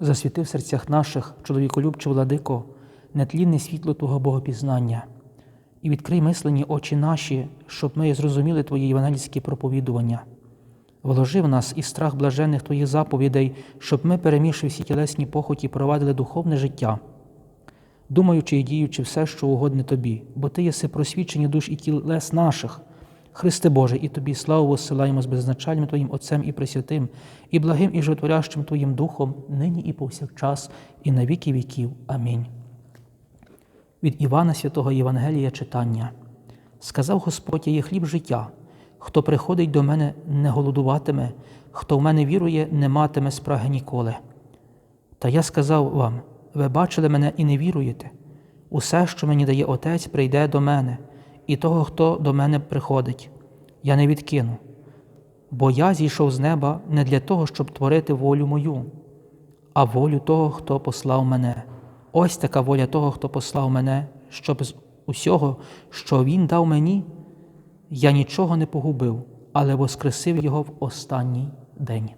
Засвіти в серцях наших, чоловіколюбче владико, нетлінне світло Твого Богопізнання, і відкрий мислені очі наші, щоб ми зрозуміли Твої євангельські проповідування. Вложи в нас і страх блаженних Твоїх заповідей, щоб ми, перемігши всі тілесні похоті, провадили духовне життя, думаючи і діючи все, що угодне Тобі, бо Ти єси просвічення душ і тілес наших. Христе Боже, і Тобі славу посилаємо з беззначальним Твоїм Отцем і Пресвятим, і благим і животворящим Твоїм Духом, нині і повсякчас, і на віки віків. Амінь. Від Івана Святого Євангелія читання. Сказав Господь, я є хліб життя. Хто приходить до мене, не голодуватиме, хто в мене вірує, не матиме спраги ніколи. Та я сказав вам: ви бачили мене і не віруєте. Усе, що мені дає Отець, прийде до мене, і того, хто до мене приходить, я не відкину. Бо я зійшов з неба не для того, щоб творити волю мою, а волю того, хто послав мене. Ось така воля того, хто послав мене, щоб з усього, що Він дав мені, я нічого не погубив, але воскресив його в останній день.